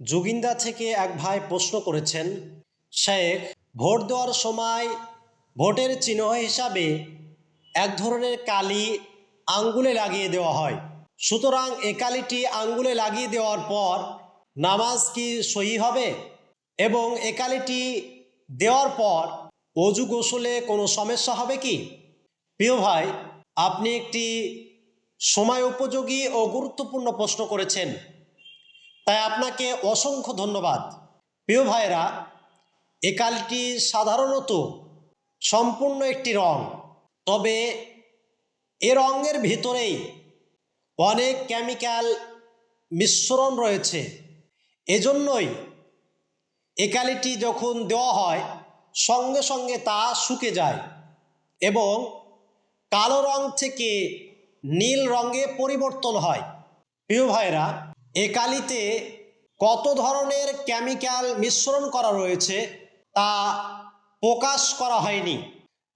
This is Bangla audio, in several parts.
যোগিন্দা থেকে এক ভাই প্রশ্ন করেছেন, শেখ, ভোট দেওয়ার সময় ভোটের চিহ্ন হিসাবে এক ধরনের কালি আঙ্গুলে লাগিয়ে দেওয়া হয়। সুতরাং এ কালিটি আঙ্গুলে লাগিয়ে দেওয়ার পর নামাজ কি সহি হবে? এবং এ কালিটি দেওয়ার পর অজু গোসলে কোনো সমস্যা হবে কি? প্রিয় ভাই, আপনি একটি সময় উপযোগী ও গুরুত্বপূর্ণ প্রশ্ন করেছেন। তাই আপনাকে অসংখ্য ধন্যবাদ। প্রিয় ভাইরা এ কালিটি সাধারণত সম্পূর্ণ একটি রং, তবে এ রঙের ভিতরেই অনেক কেমিক্যাল মিশ্রণ রয়েছে। এজন্যই একালিটি যখন দেওয়া হয়, সঙ্গে সঙ্গে তা শুকে যায় এবং কালো রং থেকে নীল রঙে পরিবর্তন হয়। প্রিয় ভাইরা এ কালিতে কত ধরনের কেমিক্যাল মিশ্রণ করা রয়েছে তা প্রকাশ করা হয়নি।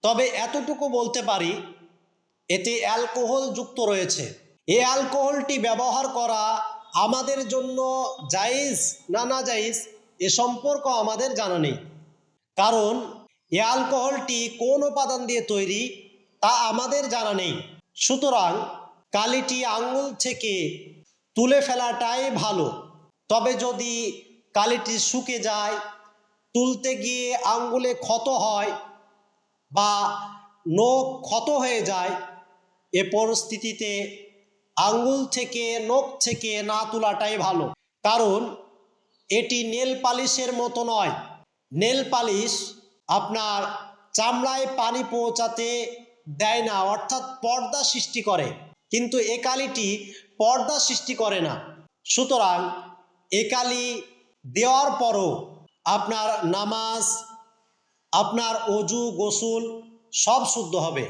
তবে এতটুকু বলতে পারি, এতে অ্যালকোহল যুক্ত রয়েছে। এই অ্যালকোহলটি ব্যবহার করা আমাদের জন্য জায়েজ না না জায়েজ এ সম্পর্ক আমাদের জানা নেই। কারণ, এ অ্যালকোহলটি কোন উপাদান দিয়ে তৈরি তা আমাদের জানা নেই। সুতরাং, কালিটি আঙ্গুল থেকে তুলে ফেলাটাই ভালো। তবে যদি কালিটি শুকে যায়, তুলতে গিয়ে আঙ্গুলে ক্ষত হয় বা নখ ক্ষত হয়ে যায়, এ পরিস্থিতিতে আঙ্গুল থেকে নখ থেকে না তোলাটাই ভালো। কারণ এটি নেল পালিশের মতো নয়। নেল পালিশ আপনার চামড়ায় পানি পৌঁছাতে দেয় না, অর্থাৎ পর্দা সৃষ্টি করে। কিন্তু এ কালিটি পর্দা সৃষ্টি করে না। সুতরাং একালি দেওয়ার পরও আপনার নামাজ, আপনার অজু, গোসুল সব শুদ্ধ হবে।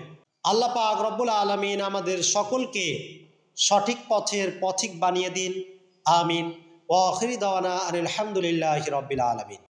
আল্লাহ পাক রব্বুল আলমিন আমাদের সকলকে সঠিক পথের পথিক বানিয়ে দিন। আমিন। ও আখরি দাওয়ানা আলহামদুলিল্লাহ রব্বিল আলমিন।